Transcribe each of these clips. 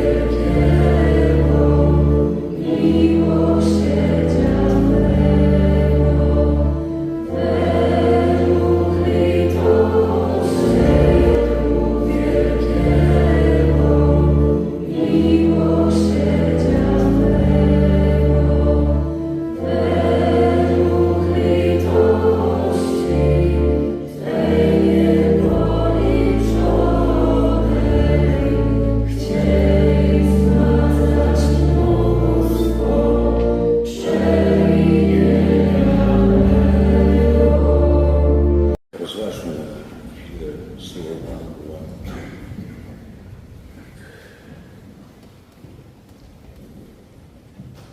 Deus.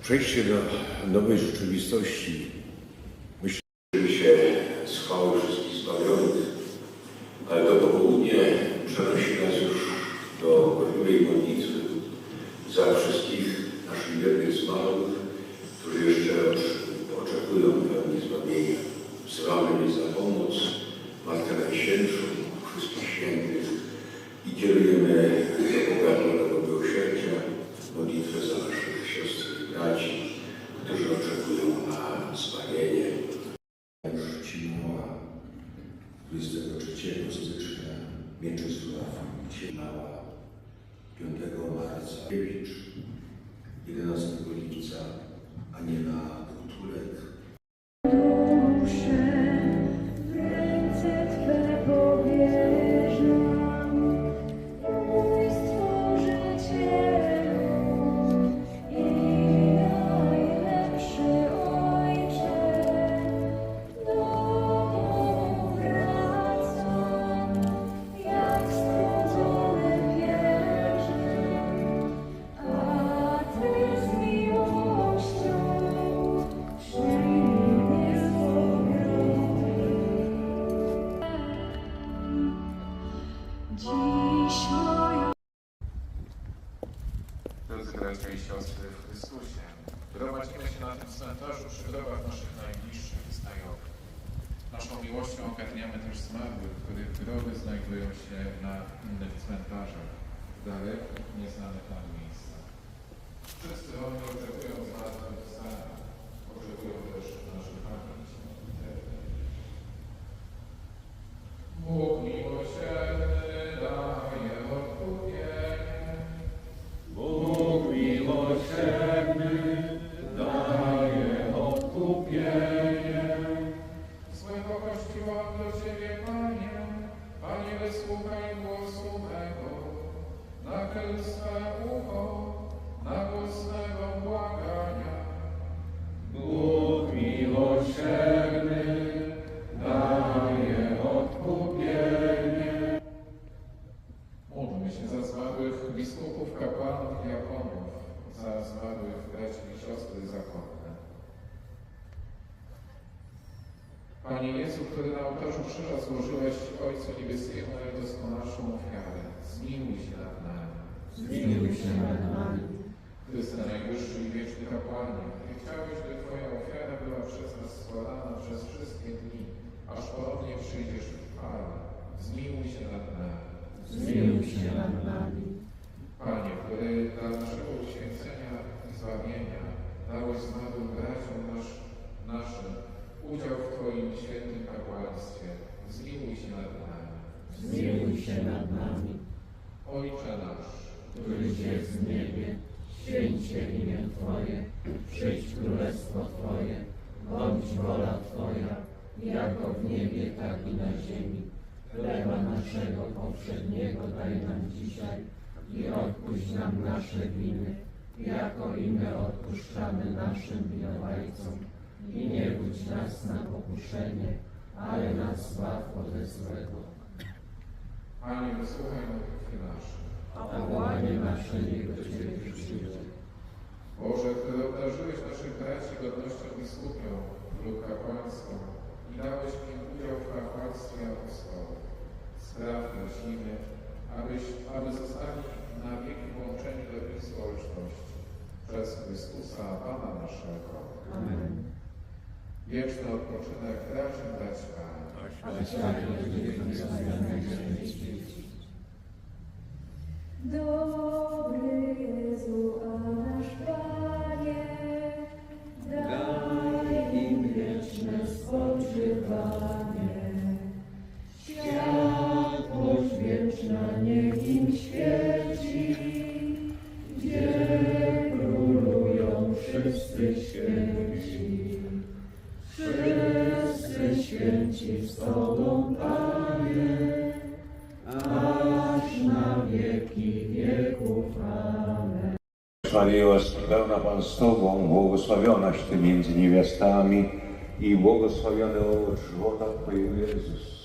Przejście do nowej rzeczywistości 23 stycznia Mieczysław Ciemała, 5 marca Kiewicz, 11 lipca Aniela Dwutulek, siostry w Chrystusie, gromadzimy się na tym cmentarzu przy grobach naszych najbliższych i znajomych. Naszą miłością ogarniamy też zmarłych, których groby znajdują się na innych cmentarzach, w dalekich, nieznanych nam miejscach. Wszyscy oni oczekują zmartwychwstania, oczekują też naszej odkupienie. Swego kościoła do Ciebie, Panie, Panie, wysłuchaj głosu mego, nachyl swe ucho na głos mego błagania. Bóg miłosierny daje odkupienie. Módlmy się za zmarłych biskupów, kapłanów, diakonów, za zmarłych braci i siostry zakonne. Panie Jezu, który na ołtarzu krzyża złożyłeś Ojcu Niebieskiemu najdoskonalszą ofiarę, zmiłuj się nad nami. Zmiłuj się nad nami. Chryste najwyższy i wieczny kapłanie, Ty chciałeś, by Twoja ofiara była przez nas składana przez wszystkie dni, aż ponownie przyjdziesz w chwale. Zmiłuj się nad nami. Zmiłuj się nad nami. Panie, który dla naszego uświęcenia i zbawienia dałeś zmarłym braciom nasz, naszym udział w Twoim świętym kapłaństwie, zmiłuj się nad nami. Zmiłuj się nad nami. Ojcze nasz, Któryś jest w niebie, święć się imię Twoje, przyjdź królestwo Twoje, bądź wola Twoja, jako w niebie, tak i na ziemi. Chleba naszego powszedniego daj nam dzisiaj i odpuść nam nasze winy, jako i my odpuszczamy naszym winowajcom. I nie budź nas na pokuszenie, ale nas zbaw ode złego. Panie, wysłuchaj modlitwy nasze. A wołanie nasze niech do Ciebie przyjdzie. Boże, który obdarzyłeś naszych braci godnością biskupią lub kapłaństwem i dałeś im udział w kapłaństwie apostołów. Spraw prosimy, abyś, aby zostali na wieki włączeni do ich społeczności. Przez Chrystusa, Pana naszego. Amen. Wieczny odpoczynek raczy dać Panie. Święci z Tobą, Panie, aż na wieki wieków. Amen. Maryjo, pełna Pan z Tobą, błogosławionaś Ty między niewiastami i błogosławiony owoc żywota Twojego Jezus.